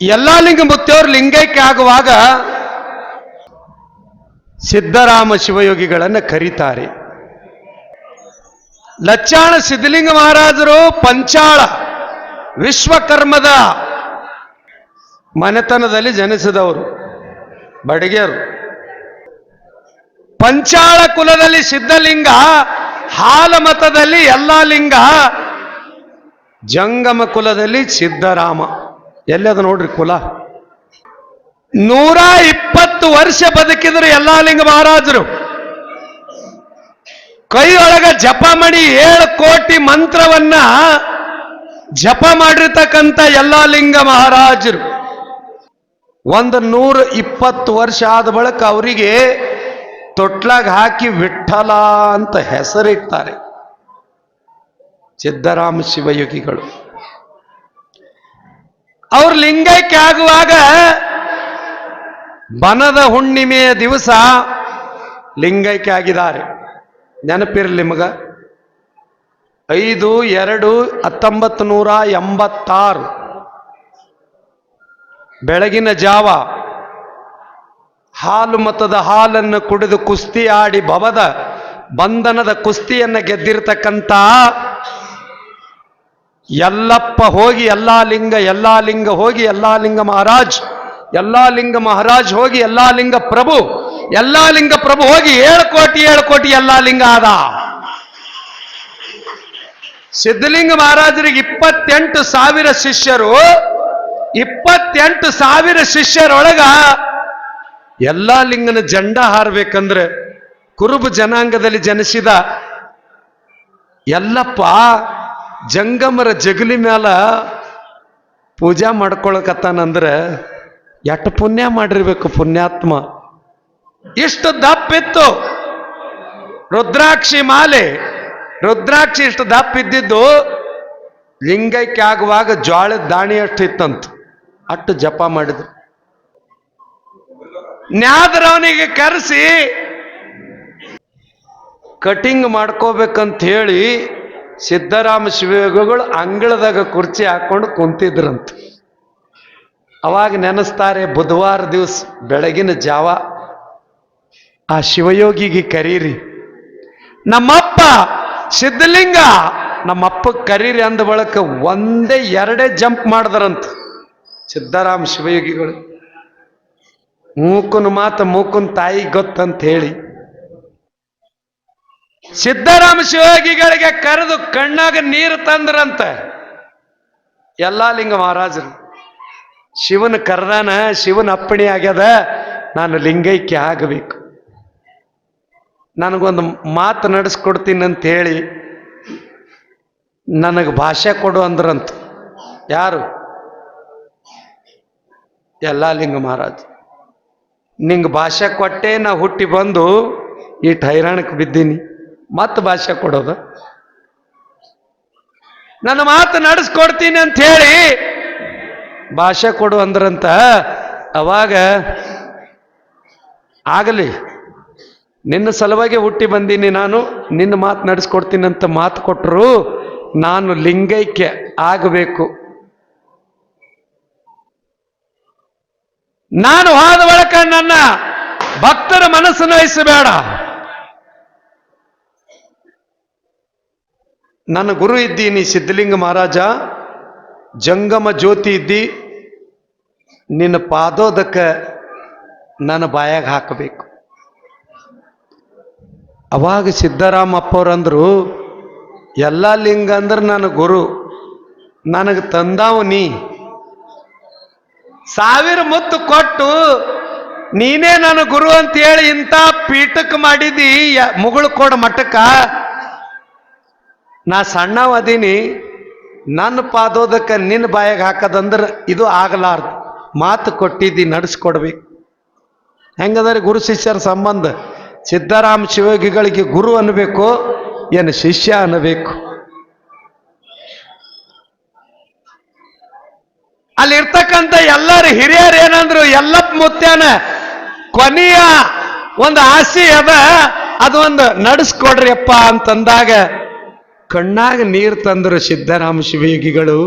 ಎಲ್ಲಾ ಲಿಂಗ ಮುತ್ತಿಯವರು ಲಿಂಗೈಕ್ಯ ಆಗುವಾಗ ಸಿದ್ದರಾಮ ಶಿವಯೋಗಿಗಳನ್ನು ಕರೀತಾರೆ. ಲಚ್ಚಾಣ ಸಿದ್ಧಲಿಂಗ ಮಹಾರಾಜರು ಪಂಚಾಳ ವಿಶ್ವಕರ್ಮದ ಮನೆತನದಲ್ಲಿ ಜನಿಸಿದವರು ಬಡಗೇರು ಪಂಚಾಳ ಕುಲದಲ್ಲಿ ಸಿದ್ಧಲಿಂಗ, ಹಾಲ ಮತದಲ್ಲಿ ಎಲ್ಲ ಲಿಂಗ ಜಂಗಮ ಕುಲದಲ್ಲಿ ಸಿದ್ಧರಾಮ ಎಲ್ಲದ ನೋಡ್ರಿ ಕುಲ. ನೂರ ಇಪ್ಪತ್ತು ವರ್ಷ ಬದುಕಿದ್ರು ಎಲ್ಲಾ ಲಿಂಗ ಮಹಾರಾಜರು. ಕೈಯೊಳಗ ಜಪ ಮಾಡಿ ಏಳು ಕೋಟಿ ಮಂತ್ರವನ್ನ ಜಪ ಮಾಡಿರ್ತಕ್ಕಂಥ ಎಲ್ಲಾ ಲಿಂಗ ಮಹಾರಾಜರು. ಒಂದು ನೂರ ಇಪ್ಪತ್ತು ವರ್ಷ ಆದ ಬಳಿಕ ಅವರಿಗೆ ತೊಟ್ಲಾಗ ಹಾಕಿ ವಿಠಲ ಅಂತ ಹೆಸರಿಡ್ತಾರೆ. ಸಿದ್ದರಾಮ ಶಿವಯೋಗಿಗಳು. ಅವ್ರ ಲಿಂಗೈಕ್ಯ ಆಗುವಾಗ ಬನದ ಹುಣ್ಣಿಮೆಯ ದಿವಸ ಲಿಂಗೈಕ್ಯ ಆಗಿದ್ದಾರೆ. ನೆನಪಿರಲಿ ನಿಮಗ ಐದು, ಎರಡು, ಹತ್ತೊಂಬತ್ತು ನೂರ ಎಂಬತ್ತಾರು. ಬೆಳಗಿನ ಜಾವ ಹಾಲು ಮತದ ಹಾಲನ್ನು ಕುಡಿದು ಕುಸ್ತಿ ಆಡಿ ಭವದ ಬಂಧನದ ಕುಸ್ತಿಯನ್ನು ಗೆದ್ದಿರತಕ್ಕಂಥ ಎಲ್ಲಪ್ಪ ಹೋಗಿ ಎಲ್ಲಾ ಲಿಂಗ ಎಲ್ಲಾ ಲಿಂಗ ಹೋಗಿ ಎಲ್ಲಾ ಲಿಂಗ ಮಹಾರಾಜ್ ಎಲ್ಲಾ ಲಿಂಗ ಮಹಾರಾಜ್ ಹೋಗಿ ಎಲ್ಲಾ ಲಿಂಗ ಪ್ರಭು ಎಲ್ಲಾ ಲಿಂಗ ಪ್ರಭು ಹೋಗಿ ಏಳು ಕೋಟಿ ಏಳು ಕೋಟಿ ಎಲ್ಲಾ ಲಿಂಗ ಆದ. ಸಿದ್ಧಲಿಂಗ ಮಹಾರಾಜರಿಗೆ ಇಪ್ಪತ್ತೆಂಟು ಸಾವಿರ ಶಿಷ್ಯರು, ಇಪ್ಪತ್ತೆಂಟು ಸಾವಿರ ಶಿಷ್ಯರೊಳಗ ಎಲ್ಲಾ ಲಿಂಗನ ಜಂಡ ಹಾರಬೇಕಂದ್ರೆ ಕುರುಬ ಜನಾಂಗದಲ್ಲಿ ಜನಿಸಿದ ಎಲ್ಲಪ್ಪ ಜಂಗಮರ ಜಗಲಿ ಮ್ಯಾಲ ಪೂಜಾ ಮಾಡ್ಕೊಳಕತ್ತಾನಂದ್ರೆ ಎಷ್ಟು ಪುಣ್ಯ ಮಾಡಿರ್ಬೇಕು ಪುಣ್ಯಾತ್ಮ. ಇಷ್ಟು ದಪ್ಪಿತ್ತು. ರುದ್ರಾಕ್ಷಿ ಮಾಲೆ. ರುದ್ರಾಕ್ಷಿ ಇಷ್ಟು ದಪ್ಪ ಇದ್ದಿದ್ದು ಲಿಂಗೈಕ್ಯ ಆಗುವಾಗ ಜ್ವಾಳದ ದಾಣಿ ಅಷ್ಟು ಇತ್ತಂತ. ಅಟ್ಟು ಜಪ ಮಾಡಿದ್ರು. ನ್ಯಾದ್ರವನಿಗೆ ಕರೆಸಿ, ಕಟಿಂಗ್ ಮಾಡ್ಕೋಬೇಕಂತ ಹೇಳಿ ಸಿದ್ದರಾಮ ಶಿವಯೋಗಿಗಳು ಅಂಗಳದಾಗ ಕುರ್ಚಿ ಹಾಕೊಂಡು ಕುಂತಿದ್ರಂತ. ಅವಾಗ ನೆನೆಸ್ತಾರೆ, ಬುಧವಾರ ದಿವಸ ಬೆಳಗಿನ ಜಾವ, ಆ ಶಿವಯೋಗಿಗೆ ಕರೀರಿ. ನಮ್ಮಪ್ಪ ಸಿದ್ಧಲಿಂಗ, ನಮ್ಮಪ್ಪ ಕರೀರಿ ಅಂದ ಬಳಕ ಒಂದೇ ಎರಡೇ ಜಂಪ್ ಮಾಡಿದ್ರಂತ ಸಿದ್ದರಾಮ ಶಿವಯೋಗಿಗಳು. ಮೂಕನ ಮಾತು, ಮೂಕನ ತಾಯಿ ಗೊತ್ತಂತ ಹೇಳಿ ಸಿದ್ದರಾಮ ಶಿವಯೋಗಿಗಳಿಗೆ ಕರೆದು ಕಣ್ಣಾಗ ನೀರು ತಂದ್ರಂತ ಎಲ್ಲಾ ಲಿಂಗ ಮಹಾರಾಜರು. ಶಿವನ ಕರ್ದಾನ ಶಿವನ ಅಪ್ಪಣೆ ಆಗ್ಯದ, ನಾನು ಲಿಂಗೈಕ್ಯ ಆಗಬೇಕು. ನನಗೊಂದು ಮಾತು ನಡೆಸ್ಕೊಡ್ತೀನಿ ಅಂತ ಹೇಳಿ ನನಗೆ ಭಾಷೆ ಕೊಡು ಅಂದ್ರಂತ. ಯಾರು? ಎಲ್ಲ ಲಿಂಗ ಮಹಾರಾಜ ನಿಂಗೆ ಭಾಷೆ ಕೊಟ್ಟೆ, ನಾ ಹುಟ್ಟಿ ಬಂದು ಈ ಹೈರಾಣಕ್ಕೆ ಬಿದ್ದೀನಿ. ಮತ್ತೆ ಭಾಷೆ ಕೊಡೋದು? ನನ್ನ ಮಾತು ನಡೆಸ್ಕೊಡ್ತೀನಿ ಅಂತ ಹೇಳಿ ಭಾಷೆ ಕೊಡು ಅಂದ್ರಂತ ಅವಾಗ ಆಗಲಿ, ನಿನ್ನ ಸಲುವಾಗಿ ಹುಟ್ಟಿ ಬಂದೀನಿ ನಾನು, ನಿನ್ನ ಮಾತು ನಡೆಸ್ಕೊಡ್ತೀನಿ ಅಂತ ಮಾತು ಕೊಟ್ಟರು ನಾನು ಲಿಂಗೈಕ್ಯ ಆಗಬೇಕು. ನಾನು ಹೋದ ಒಳಕ ನನ್ನ ಭಕ್ತರ ಮನಸ್ಸನ್ನು ನೋಯಿಸಬೇಡ ನನ್ನ ಗುರು ಇದ್ದೀನಿ ಸಿದ್ಧಲಿಂಗ ಮಹಾರಾಜ, ಜಂಗಮ ಜ್ಯೋತಿ ಇದ್ದಿ, ನಿನ್ನ ಪಾದೋದಕ್ಕ ನನ್ನ ಬಾಯಾಗ ಹಾಕಬೇಕು. ಅವಾಗ ಸಿದ್ದರಾಮಪ್ಪವ್ರಂದ್ರು, ಎಲ್ಲ ಲಿಂಗ ಅಂದ್ರೆ ನನ್ನ ಗುರು, ನನಗೆ ತಂದಾವು ನೀ. ಸಾವಿರ ಮುತ್ತು ಕೊಟ್ಟು ನೀನೇ ನನ್ನ ಗುರು ಅಂತ ಹೇಳಿ ಇಂಥ ಪೀಠಕ್ಕೆ ಮಾಡಿದಿ ಮುಗುಳು ಕೊಡ ಮಠಕ್ಕ ನಾ ಸಣ್ಣವದೀನಿ ನನ್ನ ಪಾದೋದಕ್ಕೆ ನಿನ್ನ ಬಾಯಾಗ ಹಾಕದಂದ್ರೆ ಇದು ಆಗಲಾರ್ದು. ಮಾತು ಕೊಟ್ಟಿದ್ದಿ ನಡೆಸ್ಕೊಡ್ಬೇಕು ಹೆಂಗದ್ರೆ ಗುರು ಶಿಷ್ಯರ ಸಂಬಂಧ ಸಿದ್ದರಾಮ ಶಿವಗಿಗಳಿಗೆ ಗುರು ಅನ್ನಬೇಕು ಏನು ಶಿಷ್ಯ ಅನ್ನಬೇಕು ಅಲ್ಲಿರ್ತಕ್ಕಂಥ ಎಲ್ಲರ ಹಿರಿಯರು ಏನಂದ್ರು ಎಲ್ಲಪ್ಪ ಮುತ್ಯಾನ ಕೊನೆಯ ಒಂದು ಆಸೆ ಅದ ಅದು ಒಂದು ನಡೆಸ್ಕೊಡ್ರಿಯಪ್ಪ ಅಂತಂದಾಗ ಕಣ್ಣಾಗ ನೀರು ತಂದರು ಸಿದ್ದರಾಮ ಶಿವಯೋಗಿಗಳು.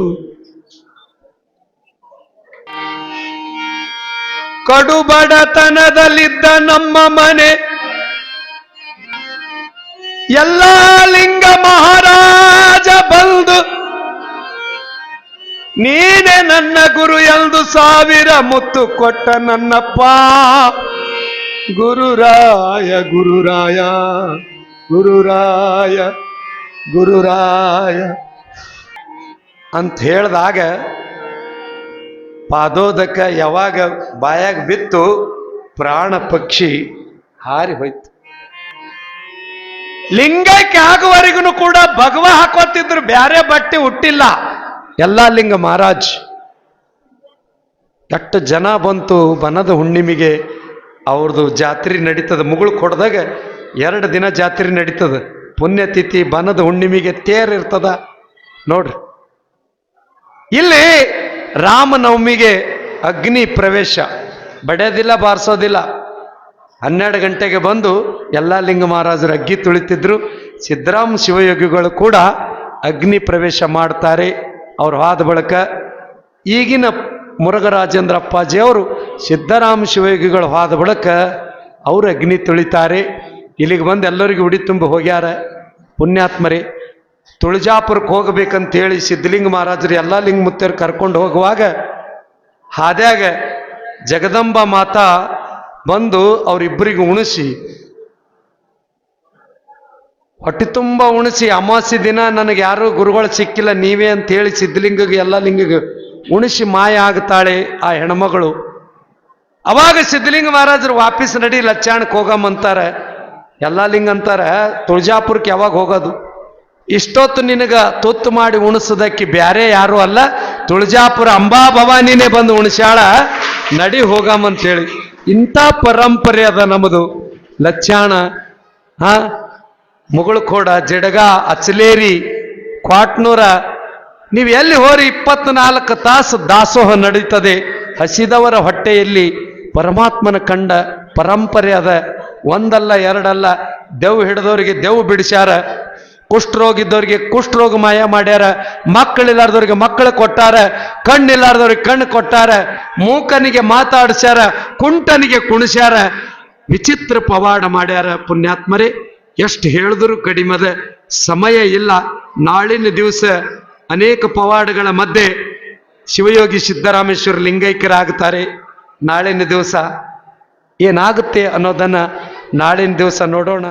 ಕಡುಬಡತನದಲ್ಲಿದ್ದ ನಮ್ಮ ಮನೆ. ಎಲ್ಲ ಲಿಂಗ ಮಹಾರಾಜ ಬಂದು, ನೀನೆ ನನ್ನ ಗುರು ಎಂದು ಸಾವಿರ ಮುತ್ತು ಕೊಟ್ಟ ನನ್ನಪ್ಪ. ಗುರುರಾಯ ಗುರುರಾಯ ಗುರುರಾಯ. ಗುರುರಾಯ. ಅಂತ ಹೇಳಿದಾಗ ಪಾದೋದಕ ಯಾವಾಗ ಬಾಯಾಗ ಬಿತ್ತು ಪ್ರಾಣ ಪಕ್ಷಿ ಹಾರಿ ಹೋಯ್ತು. ಲಿಂಗಕ್ಕೆ ಆಗುವವರೆಗೂ ಕೂಡ ಭಗವ ಹಾಕೋತಿದ್ರು ಬ್ಯಾರೆ ಬಟ್ಟೆ ಹುಟ್ಟಿಲ್ಲ ಎಲ್ಲ ಲಿಂಗ ಮಹಾರಾಜ್. ಎಷ್ಟು ಜನ ಬಂತು ಬನದ ಹುಣ್ಣಿಮೆಗೆ ಅವ್ರದ್ದು ಜಾತ್ರೆ ನಡೀತದ, ಮುಗುಳು ಕೊಡ್ದಾಗ ಎರಡು ದಿನ ಜಾತ್ರೆ ನಡೀತದ. ಪುಣ್ಯತಿಥಿ ಬನದ ಹುಣ್ಣಿಮೆಗೆ ತೇರಿರ್ತದ. ನೋಡ್ರಿ. ಇಲ್ಲಿ ರಾಮನವಮಿಗೆ ಅಗ್ನಿ ಪ್ರವೇಶ. ಬಡಿಯೋದಿಲ್ಲ ಬಾರಿಸೋದಿಲ್ಲ. ಹನ್ನೆರಡು ಗಂಟೆಗೆ ಬಂದು ಎಲ್ಲ ಲಿಂಗ ಮಹಾರಾಜರು ಅಗ್ಗಿ ತುಳಿತಿದ್ರು. ಸಿದ್ದರಾಮ ಶಿವಯೋಗಿಗಳು ಕೂಡ ಅಗ್ನಿ ಪ್ರವೇಶ ಮಾಡ್ತಾರೆ. ಅವ್ರು ಆದ ಬಳಿಕ ಈಗಿನ ಮುರುಘರಾಜೇಂದ್ರ ಅಪ್ಪಾಜಿ ಅವರು ಸಿದ್ದರಾಮ ಶಿವಯೋಗಿಗಳು ಆದ ಬಳಿಕ ಅವರು ಅಗ್ನಿ ತುಳಿತಾರೆ. ಇಲ್ಲಿಗೆ ಬಂದು ಎಲ್ಲರಿಗೂ ಉಡಿ ತುಂಬ ಹೋಗ್ಯಾರ. ಪುಣ್ಯಾತ್ಮರಿ, ತುಳಜಾಪುರಕ್ಕೆ ಹೋಗ್ಬೇಕಂತ ಹೇಳಿ ಸಿದ್ಧಲಿಂಗ ಮಹಾರಾಜರು ಎಲ್ಲ ಲಿಂಗ ಮುತ್ತರು ಕರ್ಕೊಂಡು ಹೋಗುವಾಗ ಹಾದ್ಯಾಗ ಜಗದಂಬ ಮಾತಾ ಬಂದು ಅವರಿಬ್ಬರಿಗೆ ಉಣಿಸಿ, ಹೊಟ್ಟೆ ತುಂಬ ಉಣಿಸಿ, ಅಮಾವಾಸ್ಯ ದಿನ ನನಗೆ ಯಾರೂ ಗುರುಗಳು ಸಿಕ್ಕಿಲ್ಲ, ನೀವೇ ಅಂತ ಹೇಳಿ ಸಿದ್ಧಲಿಂಗಗೆ ಎಲ್ಲ ಲಿಂಗಗೆ ಉಣಿಸಿ ಮಾಯ ಆಗ್ತಾಳೆ ಆ ಹೆಣ್ಮಗಳು. ಅವಾಗ ಸಿದ್ಧಲಿಂಗ ಮಹಾರಾಜರು ವಾಪಸ್ ನಡಿ ಲಚ್ಚಾಣಕ್ಕೆ ಹೋಗಮ್ಮಂತಾರೆ. ಎಲ್ಲ ಲಿಂಗ ಅಂತಾರೆ, ತುಳಜಾಪುರಕ್ಕೆ ಯಾವಾಗ ಹೋಗೋದು? ಇಷ್ಟೊತ್ತು ನಿನಗ ತುತ್ತು ಮಾಡಿ ಉಣಿಸೋದಕ್ಕೆ ಬ್ಯಾರೆ ಯಾರು ಅಲ್ಲ. ತುಳಜಾಪುರ ಅಂಬಾ ಭವಾನಿನೇ ಬಂದು ಉಣಿಸ್ಯಾಳ. ನಡಿ ಹೋಗಮ್ಮಂತೇಳಿ ಇಂಥ ಪರಂಪರೆ ಅದ ನಮ್ಮದು ಲಚ್ಚಾಣ, ಹಾ? ಮುಗುಳ್ಕೋಡ, ಜಡಗ, ಅಚಲೇರಿ, ಕ್ವಾಟ್ನೂರ. ನೀವು ಎಲ್ಲಿ ಹೋರಿ? ಇಪ್ಪತ್ನಾಲ್ಕು ತಾಸು ದಾಸೋಹ ನಡೀತದೆ. ಹಸಿದವರ ಹೊಟ್ಟೆಯಲ್ಲಿ ಪರಮಾತ್ಮನ ಕಂಡ ಪರಂಪರೆ ಅದ. ಒಂದಲ್ಲ, ಎರಡಲ್ಲ, ದೆವ್ ಹಿಡಿದವರಿಗೆ ದೆವ್ ಬಿಡಿಸ್ಯಾರ, ಕುಷ್ಠರೋಗಿದ್ದವ್ರಿಗೆ ಕುಷ್ಠರೋಗ ಮಾಯ ಮಾಡ್ಯಾರ, ಮಕ್ಕಳಿಲ್ಲಾರ್ದವ್ರಿಗೆ ಮಕ್ಕಳು ಕೊಟ್ಟಾರ, ಕಣ್ಣಿಲ್ಲಾರ್ದವ್ರಿಗೆ ಕಣ್ಣು ಕೊಟ್ಟಾರ, ಮೂಕನಿಗೆ ಮಾತಾಡಿಸ್ಯಾರ, ಕುಂಟನಿಗೆ ಕುಣಿಸ್ಯಾರ, ವಿಚಿತ್ರ ಪವಾಡ ಮಾಡ್ಯಾರ ಪುಣ್ಯಾತ್ಮರೇ. ಎಷ್ಟು ಹೇಳಿದ್ರು ಕಡಿಮದ ಸಮಯ ಇಲ್ಲ. ನಾಳಿನ ದಿವಸ ಅನೇಕ ಪವಾಡಗಳ ಮಧ್ಯೆ ಶಿವಯೋಗಿ ಸಿದ್ದರಾಮೇಶ್ವರ ಲಿಂಗೈಕ್ಯರಾಗ್ತಾರೆ. ನಾಳಿನ ದಿವಸ ಏನಾಗುತ್ತೆ ಅನ್ನೋದನ್ನ ನಾಳಿನ ದಿವಸ ನೋಡೋಣ.